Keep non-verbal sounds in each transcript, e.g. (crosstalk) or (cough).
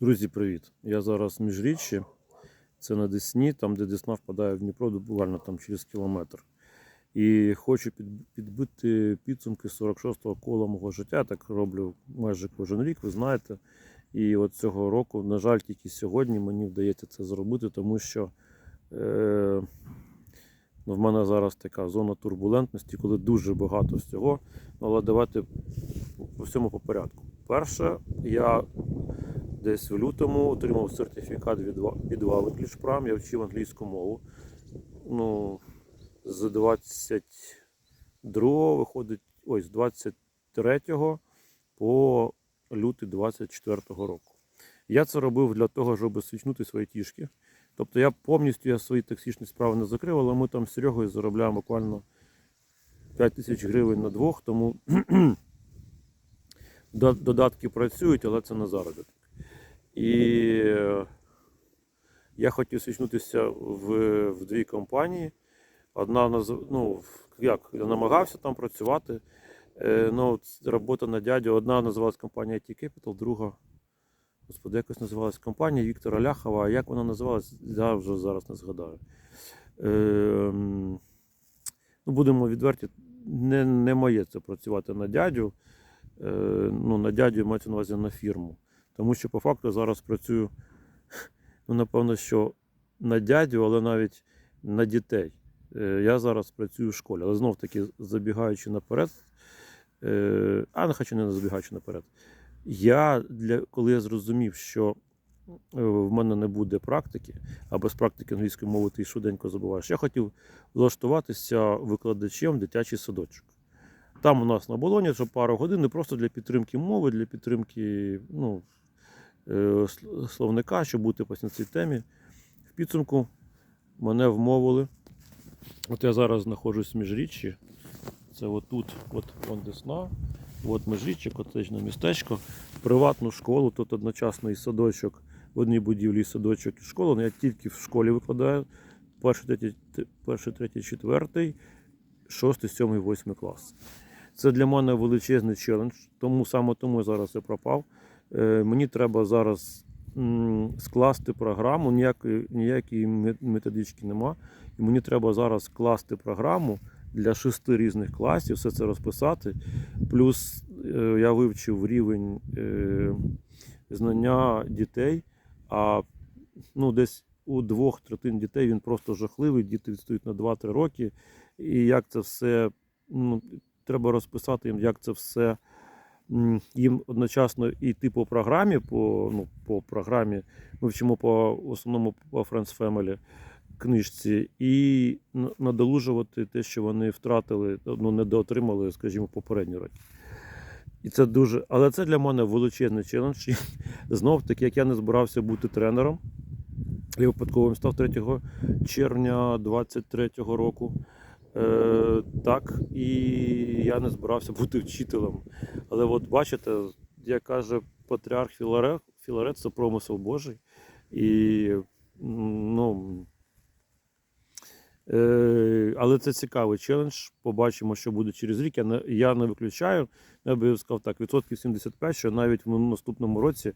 Друзі, привіт! Я зараз в міжріччі. Це на Десні, там, де Десна впадає в Дніпро, буквально там через кілометр. І хочу підбити підсумки 46-го кола мого життя. Так роблю майже кожен рік, ви знаєте. І от цього року, на жаль, тільки сьогодні мені вдається це зробити, тому що е, ну, в мене зараз така зона турбулентності, коли дуже багато всього. Ну, Але давайте по всьому по порядку. Перше, я десь в лютому отримав сертифікат від, Ва- від Валик Я вчив англійську мову. Ну, з 22 виходить, ось з 23 по лютий 24 року. Я це робив для того, щоб свічнути свої тішки. Тобто я повністю я свої таксичні справи не закрив, але ми там з Серегою заробляємо буквально 5 тисяч гривень на двох, тому (clears throat) додатки працюють, але це не заробіток. І я хотів свічнутися в, в дві компанії. Одна ну, як, я намагався там працювати. Е, ну, робота на дядю. Одна називалась компанія IT Capital, друга, господи, якось називалась компанія Віктора Ляхова. А як вона називалась, я вже зараз не згадаю. Е, ну, будемо відверті, не, не моє це працювати на дядю. Е, ну, на дядю мається на увазі на фірму. Тому що по факту зараз працюю, ну, напевно, що на дядю, але навіть на дітей. Е, Я зараз працюю в школі, але знов таки забігаючи наперед, е, а не хочу не забігаючи наперед. Я для коли я зрозумів, що е, в мене не буде практики, а без практики англійської мови ти швиденько забуваєш, я хотів влаштуватися викладачем в дитячий садочок. Там у нас на болоні вже пару годин не просто для підтримки мови, для підтримки ну, словника, щоб бути на цій темі. В підсумку мене вмовили. От я зараз знаходжусь в міжріччі. Це отут, от вон Десна, от міжріччя, котежне містечко, приватну школу, тут одночасно і садочок, в одній будівлі і садочок і школа. Ну, я тільки в школі викладаю. Перший, третій, перший, третій, четвертий, шостий, сьомий, восьмий клас. Це для мене величезний челендж, тому саме тому я зараз і пропав. Е, мені треба зараз скласти програму, ніякої, ніякої методички нема. І мені треба зараз скласти програму для шести різних класів, все це розписати. Плюс е, я вивчив рівень е, знання дітей, а ну, десь у двох третин дітей він просто жахливий, діти відстають на 2-3 роки. І як це все ну, треба розписати їм, як це все їм одночасно йти по програмі, по, ну, по програмі. Ми вчимо по основному по Friends Family книжці, і надолужувати те, що вони втратили, ну, недоотримали, скажімо, попередні роки. І це дуже, але це для мене величезний челендж. Знов таки, як я не збирався бути тренером, я випадково став 3 червня 23-го року. Е, так, і я не збирався бути вчителем. Але от бачите, як каже патріарх Філарет, Філарет це промисел Божий. І ну, е, але це цікавий челендж. Побачимо, що буде через рік. Я не, я не виключаю. Я би сказав так, відсотків 75, що навіть в наступному році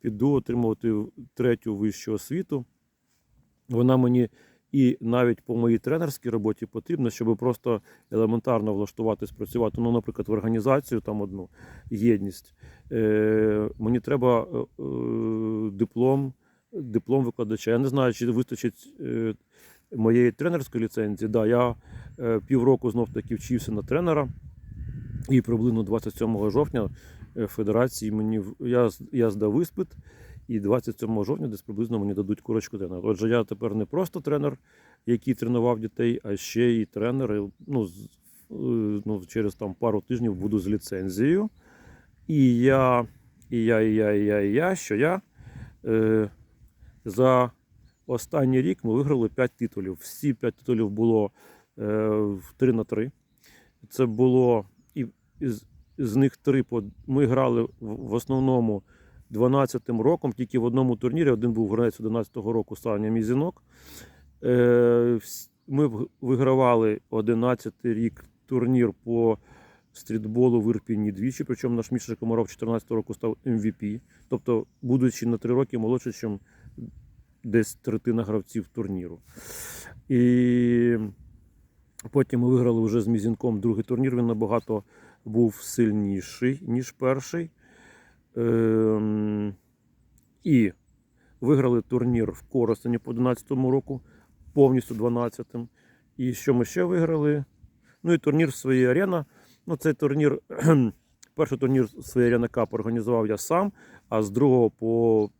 піду отримувати третю вищу освіту. Вона мені і навіть по моїй тренерській роботі потрібна, щоб просто елементарно влаштуватись, працювати. Ну, наприклад, в організацію там одну єдність. Е, мені треба е, е, диплом, диплом викладача. Я не знаю, чи вистачить е, моєї тренерської ліцензії. Да, я е, півроку знов таки вчився на тренера, і приблизно 27 жовтня е, федерації мені я, я здав іспит. І 27 жовтня десь приблизно мені дадуть курочку тренера. Отже, я тепер не просто тренер, який тренував дітей, а ще й тренер. Ну, е, ну, через там пару тижнів буду з ліцензією. І я, і я, і я, і я, і я, що я е, за останній рік ми виграли 5 титулів. Всі 5 титулів було е, в 3 на 3. Це було і з, з них 3 по ми грали в, в основному 12-м роком, тільки в одному турнірі. Один був гравець 11-го року Саня Мізінок. Е, ми вигравали 11-й рік турнір по стрітболу в Ірпіні двічі. Причому наш Міша Комаров 14 року став MVP. Тобто, будучи на 3 роки молодше, ніж десь третина гравців турніру. І потім ми виграли вже з Мізінком другий турнір. Він набагато був сильніший, ніж перший. Ем, І виграли турнір в Коростені по 11 року, повністю 12-м. І що ми ще виграли? Ну і турнір своєї арена. Ну, цей турнір, (clears throat) перший турнір своєї арена Кап організував я сам, а з другого по,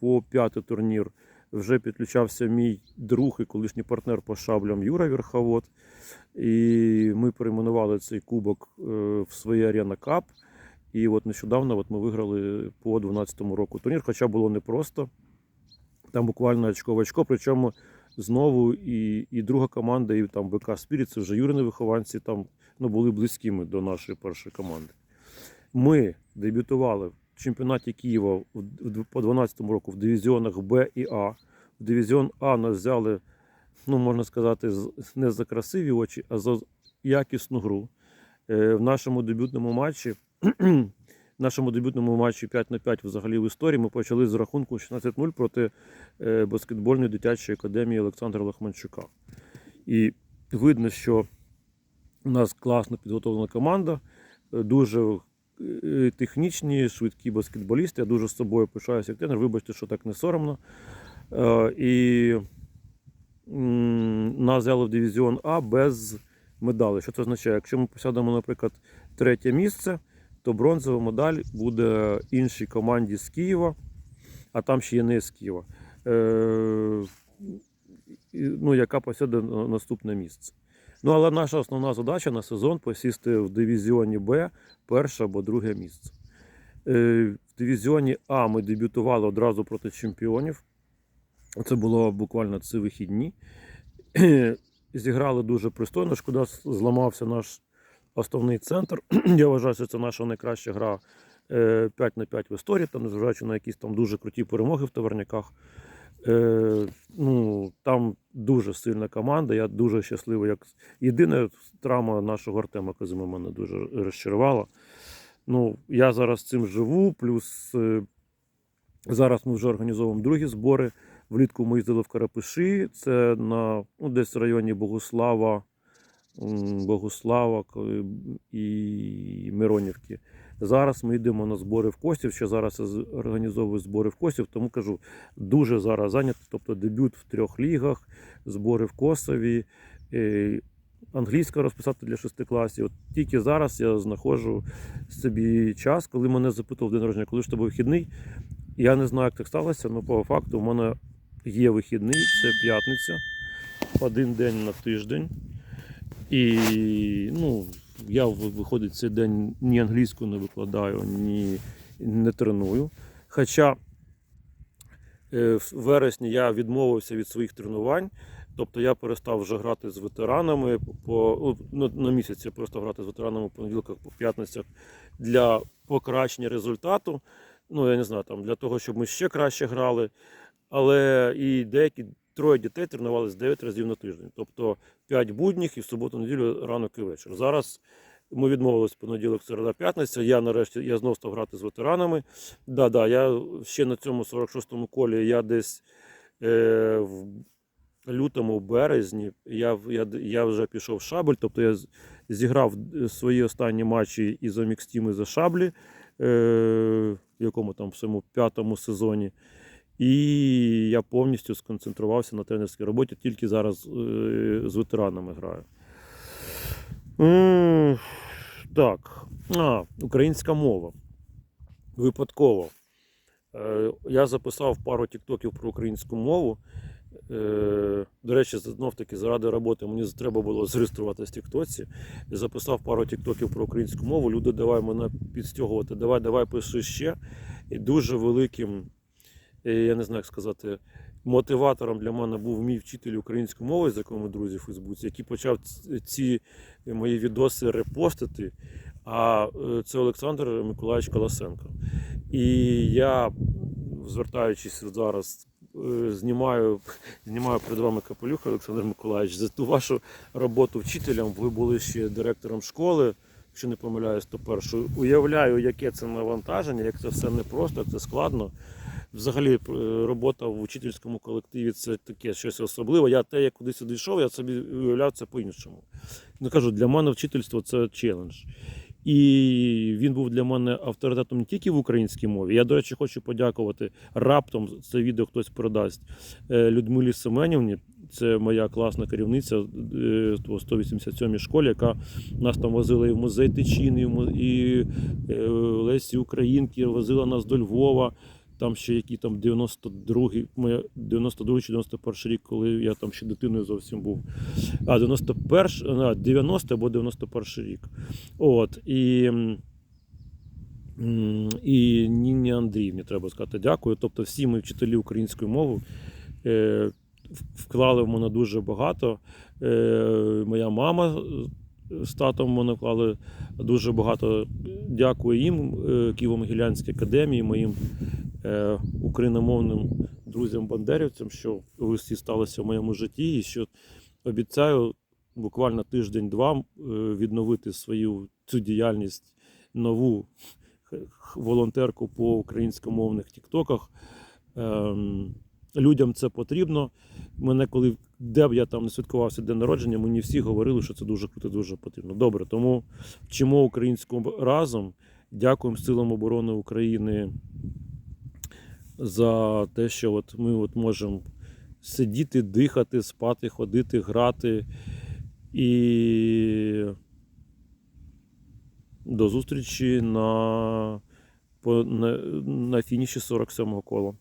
по п'ятий турнір вже підключався мій друг і колишній партнер по шаблям Юра Верховод. І ми перейменували цей кубок е, в своє арена Кап. І от нещодавно от ми виграли по 12-му року турнір, хоча було непросто. Там буквально очко в очко, причому знову і, і друга команда, і там ВК Спіріт, це вже Юрини вихованці, там ну, були близькими до нашої першої команди. Ми дебютували в чемпіонаті Києва по 12-му року в дивізіонах Б і А. В дивізіон А нас взяли, ну можна сказати, не за красиві очі, а за якісну гру. Е, В нашому дебютному матчі, (clears throat) нашому дебютному матчі 5 на 5 взагалі в історії ми почали з рахунку 16-0 проти е, баскетбольної дитячої академії Олександра Лахманчука. І видно, що у нас класно підготовлена команда, е, дуже е, технічні, швидкі баскетболісти. Я дуже з собою пишаюся як тренер. Вибачте, що так не соромно. І нас взяли в дивізіон А без медалей. Що це означає? Якщо ми посядемо, наприклад, третє місце, то бронзова медаль буде іншій команді з Києва, а там ще є не з Києва. Е, ну, яка посяде на- наступне місце. Ну, але наша основна задача на сезон посісти в дивізіоні Б перше або друге місце. Е, В дивізіоні А ми дебютували одразу проти чемпіонів. Це було буквально ці вихідні. (clears throat) Зіграли дуже пристойно. Шкода, зламався наш основний центр. (clears throat) Я вважаю, що це наша найкраща гра е, 5 на 5 в історії, там, незважаючи на якісь там дуже круті перемоги в товарняках. Е, ну, там дуже сильна команда. Я дуже щасливий. Як... Єдина травма нашого Артема Казима мене дуже розчарувала. Ну, я зараз цим живу, плюс е, зараз ми вже організовуємо другі збори. Влітку ми їздили в Карапиші, це на ну, десь в районі Богослава, м, Богослава ко- і Миронівки. Зараз ми йдемо на збори в Косів. Ще зараз організовую збори в Косів, тому кажу, дуже зараз зайнято. Тобто дебют в трьох лігах, збори в Косові, е, англійська розписати для шести класів. От тільки зараз я знаходжу собі час, коли мене запитував день народження, коли ж тебе вихідний. Я не знаю, як так сталося, але по факту в мене є вихідний, це п'ятниця, один день на тиждень. І ну, я виходить цей день ні англійську не викладаю, ні не треную. Хоча е, в вересні я відмовився від своїх тренувань. Тобто я перестав вже грати з ветеранами по ну, на місяць я перестав грати з ветеранами по понеділках, по п'ятницях для покращення результату. Ну, я не знаю, там для того, щоб ми ще краще грали. Але і деякі троє дітей тренувалися 9 разів на тиждень. Тобто 5 будніх і в суботу, неділю, ранок і вечір. Зараз ми відмовились в понеділок, середа, п'ятниця. Я нарешті я знов став грати з ветеранами. Да, да, я ще на цьому 46-му колі я десь е, в лютому, березні я, я, я вже пішов в шабль, тобто я зіграв е, свої останні матчі і за мікстім, і за шаблі, е, в якому там в своєму п'ятому сезоні. І я повністю сконцентрувався на тренерській роботі, тільки зараз е, з ветеранами граю. Так, а, українська мова. Випадково. Е, Я записав пару тіктоків про українську мову. Е, До речі, знов таки заради роботи мені треба було зареєструватися в Тіктоці. Я записав пару тіктоків про українську мову. Люди, давай мене підстягувати, давай, давай пиши ще. І дуже великим, я не знаю, як сказати, мотиватором для мене був мій вчитель української мови, з яким ми друзі в Фейсбуці, який почав ці мої відоси репостити. А е, це Олександр Миколаївич Колосенко. І я, звертаючись зараз, е, знімаю, знімаю перед вами капелюх, Олександр Миколаївич, за ту вашу роботу вчителем. Ви були ще директором школи якщо не помиляюсь, то першою. Уявляю, яке це навантаження, як це все непросто, як це складно. Взагалі, е, робота в учительському колективі це таке щось особливе. Я те, як куди сюди йшов, я собі уявляв це по-іншому. Ну кажу, для мене вчительство це челендж. І він був для мене авторитетом не тільки в українській мові. Я, до речі, хочу подякувати раптом це відео хтось передасть е, Людмилі Семенівні. Це моя класна керівниця е, по 187 школі, яка нас там возила і в музей Тичини, і в Лесі Українки, возила нас до Львова. Там ще які там 92-й, моя 92 чи 91 рік, коли я там ще дитиною зовсім був. А 91, а, 90 або 91 рік. От. І, і Ніні Андріївні треба сказати дякую. Тобто всі ми вчителі української мови е, вклали в мене дуже багато. Е, моя мама з татом мене вклали дуже багато. Дякую їм, е, Києво-Могилянській академії, моїм україномовним друзям-бандерівцям, що всі сталося в моєму житті, і що обіцяю буквально тиждень-два е, відновити свою цю діяльність нову волонтерку по українськомовних тіктоках. Ем, людям це потрібно. Мене, коли де б я там не святкувався день народження, мені всі говорили, що це дуже круто, дуже потрібно. Добре, тому вчимо українську разом. Дякуємо Силам оборони України за те, що от ми от можемо сидіти, дихати, спати, ходити, грати. І до зустрічі на, на, на фініші 47-го кола.